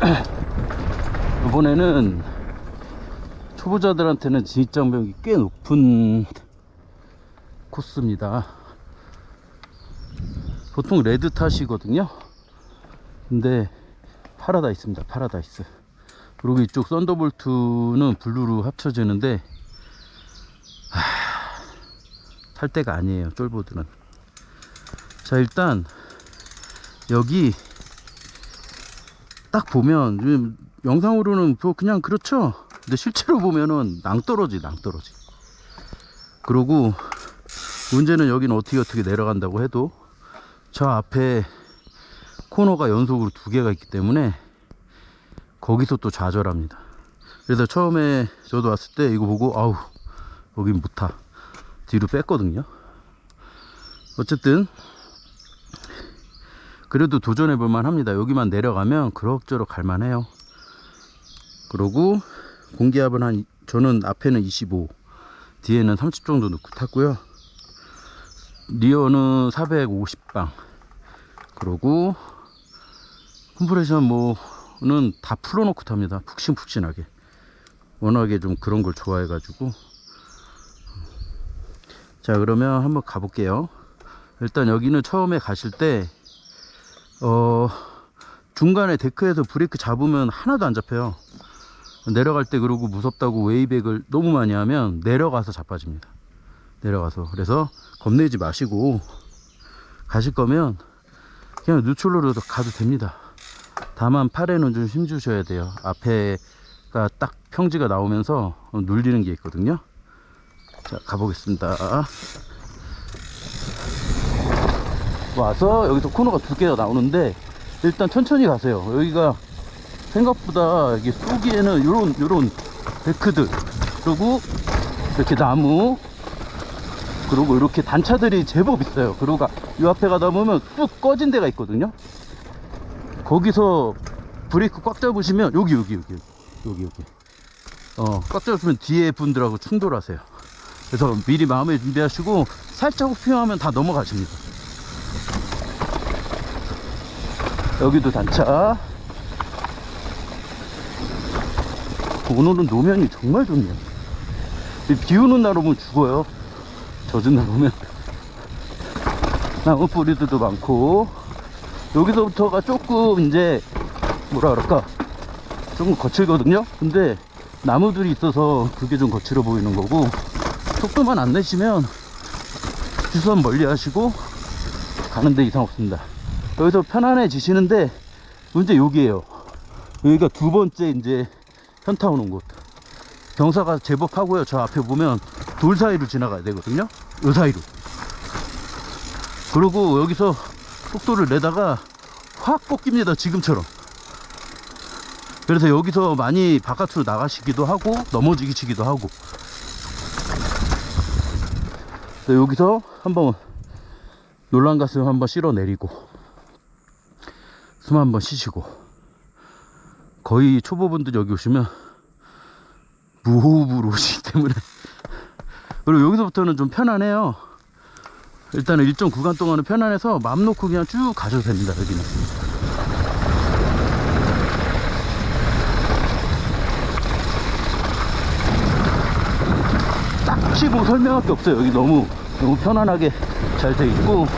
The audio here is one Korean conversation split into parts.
이번에는 초보자들한테는 진입장벽이 꽤 높은 코스입니다. 보통 레드 탓이거든요. 근데 파라다이스입니다. 파라다이스. 그리고 이쪽 썬더볼트는 블루로 합쳐지는데 하, 탈 때가 아니에요. 쫄보들은. 자 일단 여기 딱 보면 영상으로는 뭐 그냥 그렇죠. 근데 실제로 보면은 낭떠러지 낭떠러지. 그리고 문제는 여기는 어떻게 어떻게 내려간다고 해도 저 앞에 코너가 연속으로 두 개가 있기 때문에 거기서 또 좌절합니다. 그래서 처음에 저도 왔을 때 이거 보고 아우 여긴 못타 뒤로 뺐거든요. 어쨌든 그래도 도전해 볼만 합니다. 여기만 내려가면 그럭저럭 갈만해요. 그러고 공기압은 한 저는 앞에는 25 뒤에는 30 정도 넣고 탔고요. 리어는 450방 그러고 컴프레션 뭐는 다 풀어놓고 탑니다. 푹신푹신하게 워낙에 좀 그런 걸 좋아해 가지고 자 그러면 한번 가볼게요. 일단 여기는 처음에 가실 때 어, 중간에 데크에서 브레이크 잡으면 하나도 안 잡혀요. 내려갈 때 그러고 무섭다고 웨이백을 너무 많이 하면 내려가서 자빠집니다. 내려가서. 그래서 겁내지 마시고 가실 거면 그냥 누출로로 가도 됩니다. 다만 팔에는 좀 힘 주셔야 돼요. 앞에가 딱 평지가 나오면서 눌리는 게 있거든요. 자, 가보겠습니다. 와서 여기서 코너가 두 개가 나오는데 일단 천천히 가세요. 여기가 생각보다 이게 쏘기에는 요런 요런 데크들 그리고 이렇게 나무 그리고 이렇게 단차들이 제법 있어요. 그리고 가- 이 앞에 가다 보면 뚝 꺼진 데가 있거든요. 거기서 브레이크 꽉 잡으시면 여기 여기 여기 여기 여기 어꽉 잡으시면 뒤에 분들하고 충돌하세요. 그래서 미리 마음에 준비하시고 살짝 휘하면 다 넘어가십니다. 여기도 단차. 오늘은 노면이 정말 좋네요. 이비 오는 날 오면 죽어요. 젖은 날 오면. 나무 뿌리들도 많고. 여기서부터가 조금 이제, 뭐라 그럴까. 조금 거칠거든요? 근데 나무들이 있어서 그게 좀 거칠어 보이는 거고. 속도만 안 내시면 시선 멀리 하시고 가는데 이상 없습니다. 여기서 편안해지시는데 문제 여기에요. 여기가 두 번째 이제 현타 오는 곳. 경사가 제법 하고요. 저 앞에 보면 돌 사이로 지나가야 되거든요. 요 사이로. 그리고 여기서 속도를 내다가 확 꺾입니다. 지금처럼. 그래서 여기서 많이 바깥으로 나가시기도 하고 넘어지기치기도 하고. 여기서 한번 놀란 가슴 한번 실어 내리고 숨 한번 쉬시고. 거의 초보분들 여기 오시면 무호흡으로 오시기 때문에. 그리고 여기서부터는 좀 편안해요. 일단은 일정 구간 동안은 편안해서 마음 놓고 그냥 쭉 가셔도 됩니다 여기는. 딱히 뭐 설명할 게 없어요. 여기 너무 너무 편안하게 잘 돼 있고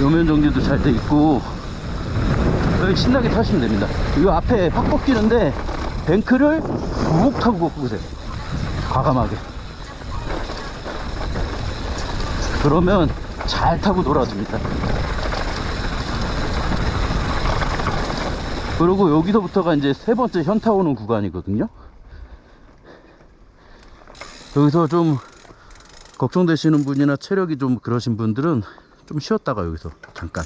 요면 정리도 잘 돼 있고 여기 신나게 타시면 됩니다. 이 앞에 확 꺾이는데 뱅크를 욱 타고 꺾으세요. 과감하게. 그러면 잘 타고 돌아줍니다. 그리고 여기서부터가 이제 세 번째 현타 오는 구간이거든요. 여기서 좀 걱정되시는 분이나 체력이 좀 그러신 분들은 좀 쉬었다가 여기서 잠깐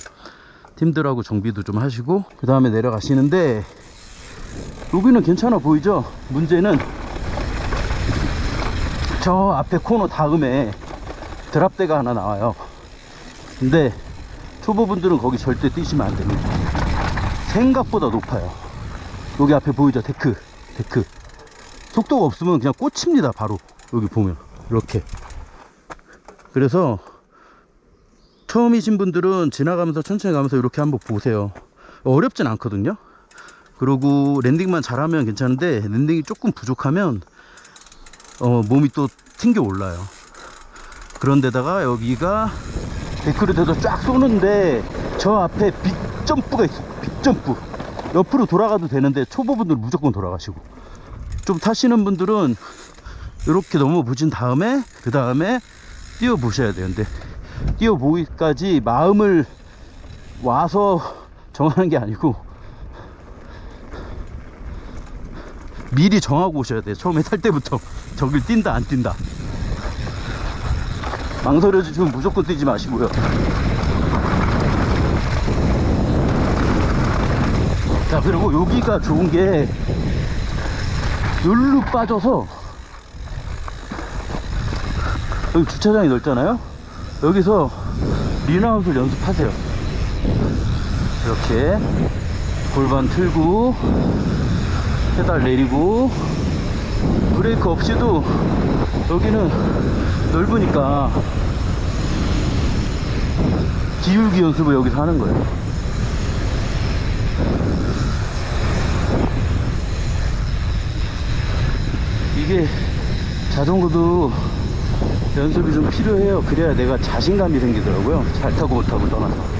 팀들하고 정비도 좀 하시고 그 다음에 내려가시는데 여기는 괜찮아 보이죠? 문제는 저 앞에 코너 다음에 드랍대가 하나 나와요. 근데 초보분들은 거기 절대 뛰시면 안 됩니다. 생각보다 높아요. 여기 앞에 보이죠? 데크 데크. 속도가 없으면 그냥 꽂힙니다 바로. 여기 보면. 이렇게. 그래서 처음이신 분들은 지나가면서 천천히 가면서 이렇게 한번 보세요. 어렵진 않거든요. 그러고 랜딩만 잘하면 괜찮은데 랜딩이 조금 부족하면 어, 몸이 또 튕겨 올라요. 그런데다가 여기가 대서 쫙 쏘는데 저 앞에 빅 점프가 있어. 빅 점프. 옆으로 돌아가도 되는데 초보분들은 무조건 돌아가시고 좀 타시는 분들은 이렇게 넘어 보신 다음에 그 다음에 뛰어 보셔야. 근데 뛰어 보기까지 마음을 와서 정하는 게 아니고 미리 정하고 오셔야 돼요. 처음에 탈 때부터 저길 뛴다 안 뛴다. 망설여지시면 무조건 뛰지 마시고요. 자 그리고 여기가 좋은 게 여기로 빠져서 여기 주차장이 넓잖아요 여기서 리나웃을 연습하세요. 이렇게 골반 틀고 페달 내리고 브레이크 없이도 여기는 넓으니까 기울기 연습을 여기서 하는 거예요. 이게 자전거도 연습이 좀 필요해요. 그래야 내가 자신감이 생기더라고요. 잘 타고 못 타고 떠나서.